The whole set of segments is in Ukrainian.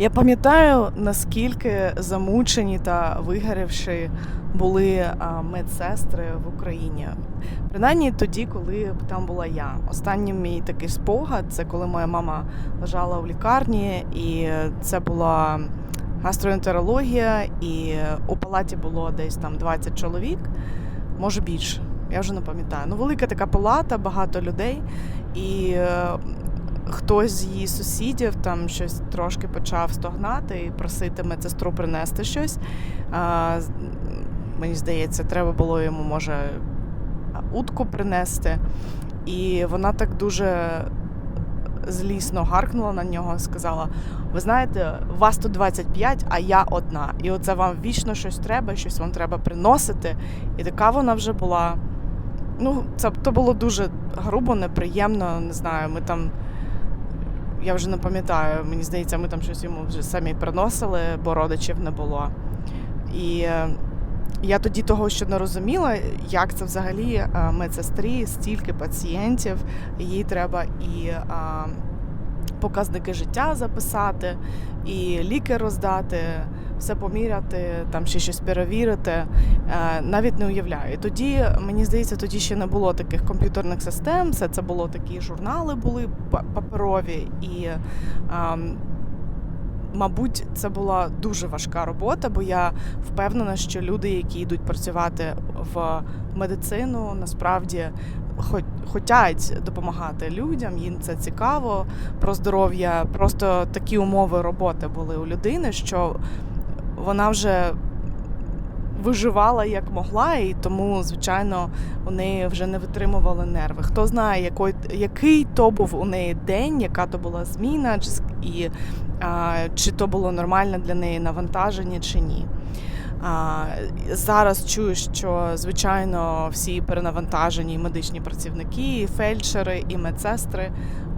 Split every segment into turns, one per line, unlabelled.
Я пам'ятаю, наскільки замучені та вигорівши були медсестри в Україні. Принаймні тоді, коли там була я. Останній мій такий спогад це коли моя мама лежала в лікарні, і це була гастроентерологія, і у палаті було десь там 20 чоловік, може більше. Я вже не пам'ятаю. Ну, велика така палата, багато людей. І хтось з її сусідів там щось трошки почав стогнати і просити медсестру принести щось. А, мені здається, треба було йому, може, утку принести. І вона так дуже злісно гаркнула на нього сказала: Ви знаєте, вас тут 25, а я одна. І оце вам вічно щось треба, щось вам треба приносити. І така вона вже була. Ну, це то було дуже грубо, неприємно. Не знаю, ми там. Я вже не пам'ятаю, мені здається, ми там щось йому вже самі приносили, бо родичів не було. І е, я тоді того, що не розуміла, як це взагалі е, медсестрі, стільки пацієнтів, їй треба і е, показники життя записати, і ліки роздати, все поміряти, там ще щось перевірити. Е, Навіть не уявляю. І тоді, мені здається, тоді ще не було таких комп'ютерних систем, все це було такі журнали були паперові і. ем, Мабуть, це була дуже важка робота, бо я впевнена, що люди, які йдуть працювати в медицину, насправді хо- хотять допомагати людям, їм це цікаво про здоров'я. Просто такі умови роботи були у людини, що вона вже виживала як могла, і тому, звичайно, у неї вже не витримували нерви. Хто знає, який, який то був у неї день, яка то була зміна, чи, і а, чи то було нормальне для неї навантаження, чи ні. А, зараз чую, що звичайно всі перенавантажені медичні працівники, і фельдшери, і медсестри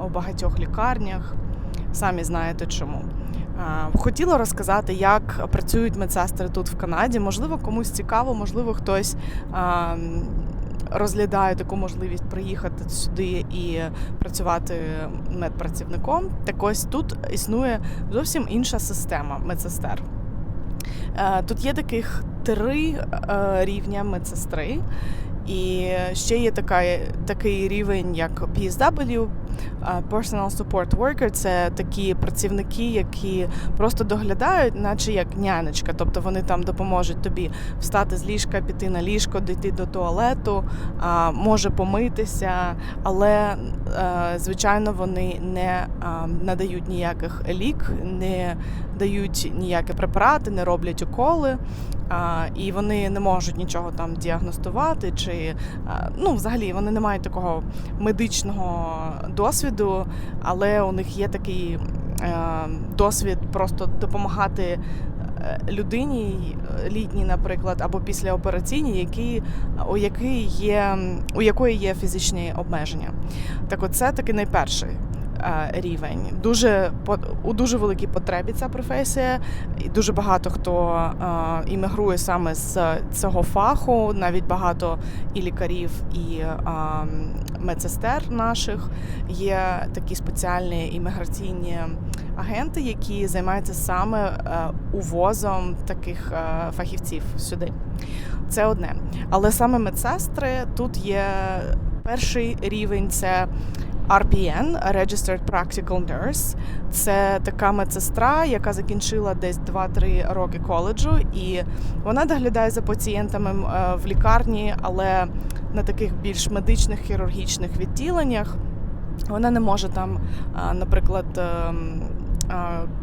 у багатьох лікарнях. Самі знаєте чому. А, Хотіла розказати, як працюють медсестри тут в Канаді. Можливо, комусь цікаво, можливо, хтось розглядає таку можливість приїхати сюди і працювати медпрацівником. Так ось тут існує зовсім інша система медсестер. Е, Тут є таких три е, рівня медсестри, і ще є така, такий рівень, як PSW, е, Personal Support Worker. Це такі працівники, які просто доглядають, наче як нянечка. Тобто вони там допоможуть тобі встати з ліжка, піти на ліжко, дійти до туалету, може помитися, але е, звичайно вони не надають ніяких лік, не дають ніякі препарати, не роблять уколи, і вони не можуть нічого там діагностувати, чи ну, взагалі вони не мають такого медичного досвіду, але у них є такий е, досвід просто допомагати. е, Людині е, літній, наприклад, або післяопераційній, які, у, якої є, у якої є фізичні обмеження. Так, от це такий найперший рівень. Дуже у дуже великій потребі ця професія, і дуже багато хто е, іммігрує саме з цього фаху, навіть багато і лікарів, і е, медсестер наших. Є такі спеціальні імміграційні агенти, які займаються саме е, увозом таких е, фахівців сюди. Це одне. Але саме медсестри тут є перший рівень це RPN, Registered Practical Nurse. Це така медсестра, яка закінчила десь 2-3 роки коледжу, і вона доглядає за пацієнтами е, в лікарні, але на таких більш медичних хірургічних відділеннях. Вона не може там, наприклад, ем,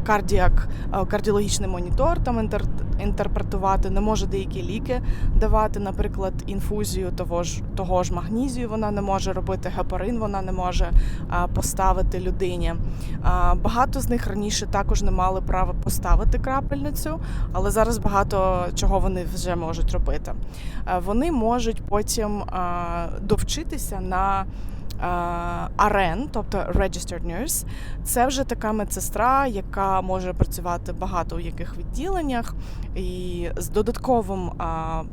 кардіак, кардіологічний монітор там інтер, інтерпретувати, не може деякі ліки давати, наприклад, інфузію того ж того ж магнізію. Вона не може робити гепарин, вона не може поставити людині. Багато з них раніше також не мали права поставити крапельницю, але зараз багато чого вони вже можуть робити. Е, Вони можуть потім довчитися на RN, тобто Registered Nurse, це вже така медсестра, яка може працювати багато у яких відділеннях, і з додатковим а,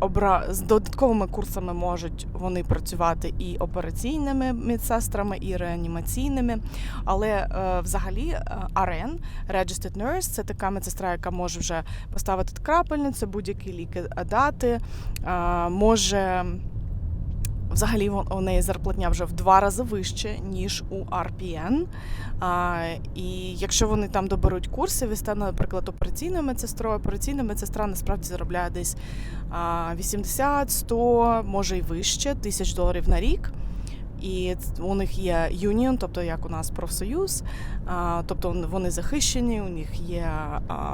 обра... з додатковими курсами можуть вони працювати і операційними медсестрами, і реанімаційними. Але е, взагалі е, RN, Registered Nurse, це така медсестра, яка може вже поставити крапельницю, будь-які ліки дати, е, може. Взагалі у неї зарплатня вже в два рази вище, ніж у RPN. А, і якщо вони там доберуть курсів і стане, наприклад, операційною медсестрою, операційна медсестра насправді заробляє десь а, 80, 100, може й вище тисяч доларів на рік. І у них є юніон, тобто як у нас профсоюз, тобто вони захищені, у них є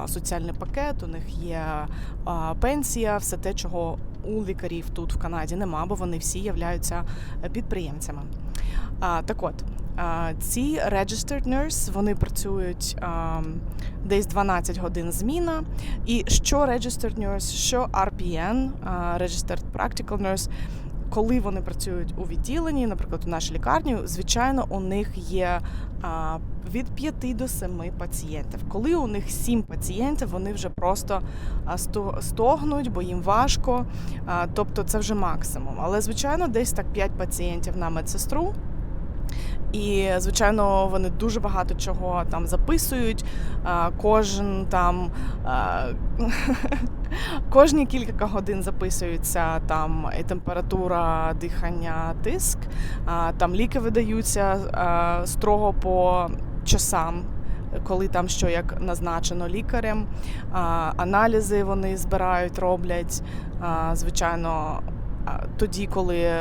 соціальний пакет, у них є пенсія, все те, чого у лікарів тут в Канаді нема, бо вони всі являються е, підприємцями. Так от, ці registered nurse, вони працюють десь 12 годин зміна. І що registered nurse, що RPN, registered practical nurse, коли вони працюють у відділенні, наприклад, у нашій лікарні, звичайно, у них є від 5 до 7 пацієнтів. Коли у них 7 пацієнтів, вони вже просто стогнуть, бо їм важко. Тобто це вже максимум. Але, звичайно, десь так 5 пацієнтів на медсестру. І, звичайно, вони дуже багато чого там записують. Кожен там кожні кілька годин записується там і температура, дихання, тиск. Там ліки видаються строго по часам. Коли там що як назначено лікарем, А, аналізи вони збирають, роблять. А, Звичайно, тоді, коли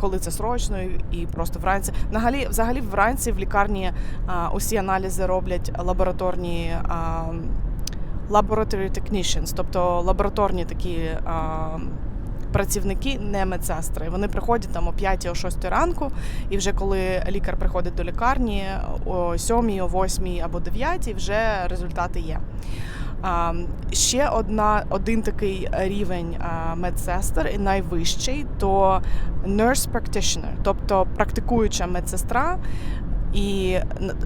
коли це срочно і- просто вранці. Взагалі, взагалі вранці в лікарні а, усі аналізи роблять лабораторні а, laboratory technicians, тобто лабораторні такі а, працівники, не медсестри. Вони приходять там о 5 о 6 ранку, і вже коли лікар приходить до лікарні о 7, о 8 або 9, вже результати є. Ще одна, один такий рівень медсестер, і найвищий, то nurse practitioner, тобто практикуюча медсестра. І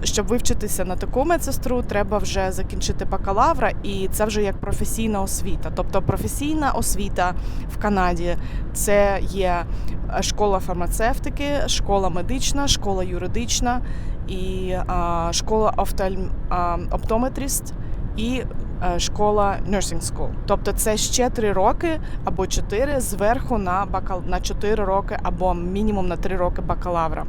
щоб вивчитися на таку медсестру, треба вже закінчити бакалавра, і це вже як професійна освіта. Тобто професійна освіта в Канаді це є е, школа фармацевтики, школа медична, школа юридична і а, школа офтальм, а, оптометріст і е, школа nursing school. Тобто це ще три роки або чотири зверху на бакал на 4 роки або мінімум на 3 роки бакалавра.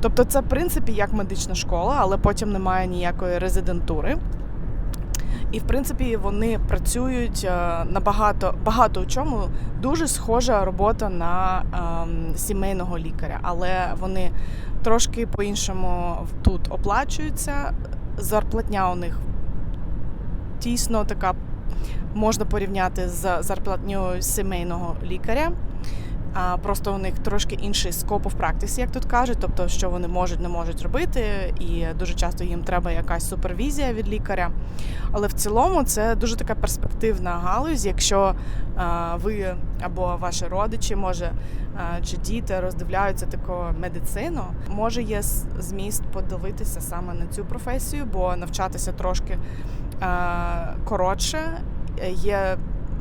Тобто, це в принципі як медична школа, але потім немає ніякої резидентури. І в принципі вони працюють е, на багато, у чому дуже схожа робота на ем, сімейного лікаря, але вони трошки по-іншому тут оплачуються. Зарплатня у них тісно така можна порівняти з зарплатню сімейного лікаря. А просто у них трошки інший scope of practice, як тут кажуть, тобто що вони можуть, не можуть робити, і дуже часто їм треба якась супервізія від лікаря. Але в цілому це дуже така перспективна галузь, якщо а, ви або ваші родичі, може, а, чи діти роздивляються таку медицину, може є зміст подивитися саме на цю професію, бо навчатися трошки а, коротше. Є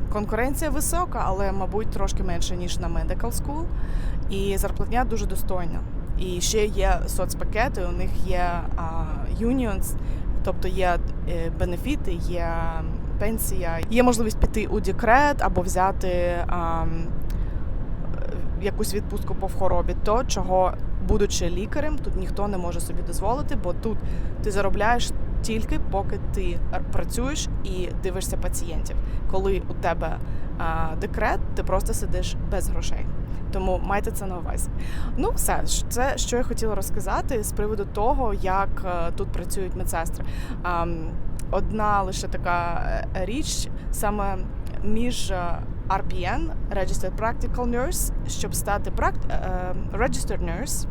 конкуренція висока, але, мабуть, трошки менше, ніж на medical school. І зарплатня дуже достойна. І ще є соцпакети, у них є unions, тобто є е, бенефіти, є пенсія, є можливість піти у декрет або взяти а, е, якусь відпустку по хворобі, то чого, будучи лікарем, тут ніхто не може собі дозволити, бо тут ти заробляєш тільки поки ти працюєш і дивишся пацієнтів. Коли у тебе а, декрет, ти просто сидиш без грошей. Тому майте це на увазі. Ну, все це що я хотіла розказати з приводу того, як е, тут працюють медсестри. А, Одна лише така е, річ саме між е, RPN, Registered Practical Nurse, щоб стати Registered Nurse,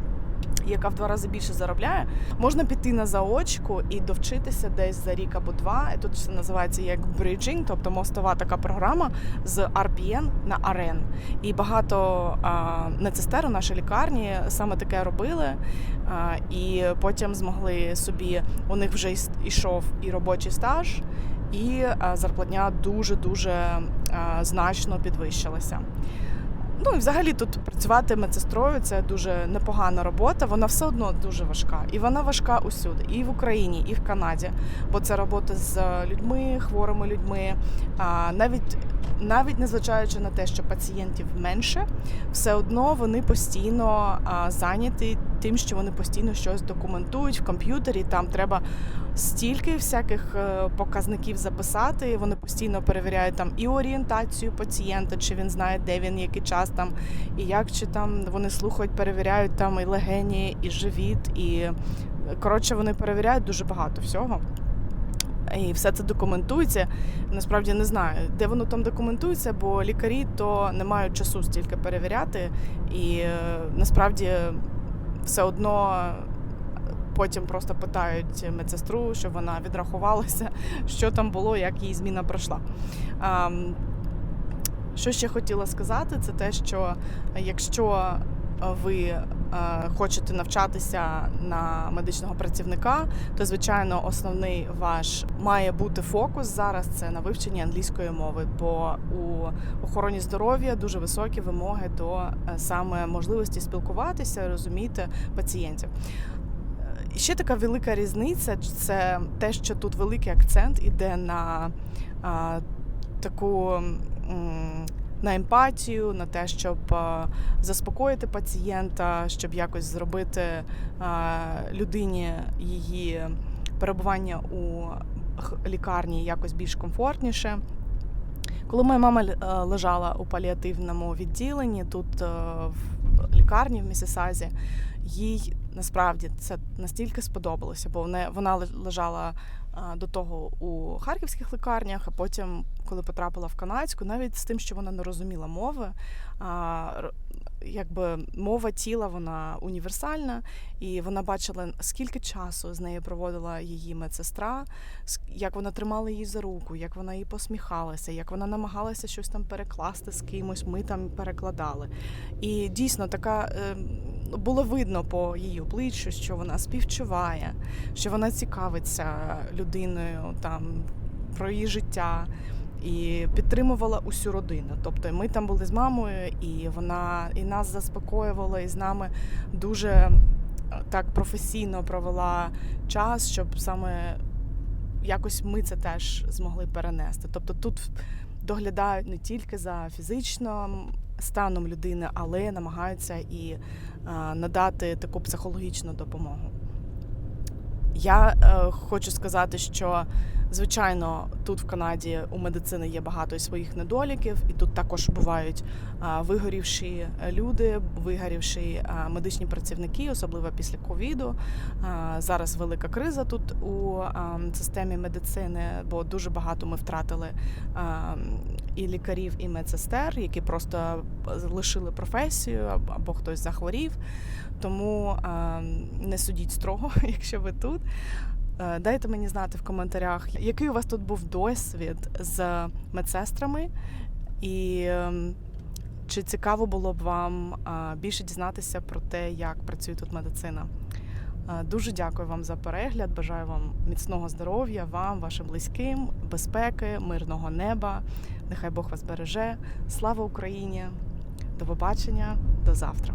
яка в два рази більше заробляє, можна піти на заочку і довчитися десь за рік або два. Тут це називається як bridging, тобто мостова така програма з RPN на RN. І багато медсестер у нашій лікарні саме таке робили, а, і потім змогли собі. У них вже ішов і робочий стаж. і зарплатня дуже дуже значно підвищилася. Ну і взагалі тут працювати медсестрою це дуже непогана робота. Вона все одно дуже важка, і вона важка усюди, і в Україні, і в Канаді. Бо це робота з людьми, хворими людьми. А навіть навіть незважаючи на те, що пацієнтів менше, все одно вони постійно зайняті тим, що вони постійно щось документують в комп'ютері. Там треба стільки всяких е, показників записати. Вони постійно перевіряють там і орієнтацію пацієнта, чи він знає, де він, який час там, і як чи там вони слухають, перевіряють там і легені, і живіт, і коротше вони перевіряють дуже багато всього. І все це документується. Насправді не знаю, де воно там документується, бо лікарі то не мають часу стільки перевіряти, і е, насправді все одно потім просто питають медсестру, щоб вона відрахувалася, що там було, як її зміна пройшла. Що ще хотіла сказати, це те, що якщо ви хочете навчатися на медичного працівника, то звичайно основний ваш має бути фокус зараз. Це на вивченні англійської мови, бо у охороні здоров'я дуже високі вимоги до е, саме можливості спілкуватися, розуміти пацієнтів. І ще така велика різниця це те, що тут великий акцент іде на а, таку на емпатію, на те, щоб заспокоїти пацієнта, щоб якось зробити людині її перебування у лікарні якось більш комфортніше. Коли моя мама лежала у паліативному відділенні, тут в лікарні в Місісазі, їй насправді це настільки сподобалося, бо вона, вона лежала до того у харківських лікарнях, а потім, коли потрапила в канадську, навіть з тим, що вона не розуміла мови, якби мова тіла вона універсальна, і вона бачила, скільки часу з нею проводила її медсестра, як вона тримала її за руку, як вона їй посміхалася, як вона намагалася щось там перекласти з кимось. Ми там перекладали. І дійсно така. Ем, було видно по її обличчю, що вона співчуває, що вона цікавиться людиною там про її життя і підтримувала усю родину. Тобто ми там були з мамою, і вона і нас заспокоювала, і з нами дуже е, так професійно провела час, щоб саме якось ми це теж змогли перенести. Тобто тут доглядають не тільки за фізичним станом людини, але намагаються і е, надати таку психологічну допомогу. Я е, хочу сказати, що Звичайно, тут в Канаді у медицини є багато своїх недоліків, і тут також бувають вигорівші люди, вигорівші медичні працівники, особливо після ковіду. Зараз велика криза тут у системі медицини, бо дуже багато ми втратили і лікарів, і медсестер, які просто лишили професію або хтось захворів. Тому не судіть строго, якщо ви тут. Е, дайте мені знати в коментарях, який у вас тут був досвід з медсестрами, і ем, чи цікаво було б вам більше дізнатися про те, як працює тут медицина. Е, дуже дякую вам за перегляд. Бажаю вам міцного здоров'я, вам, вашим близьким, безпеки, мирного неба. Нехай Бог вас береже. Слава Україні! До побачення, до завтра.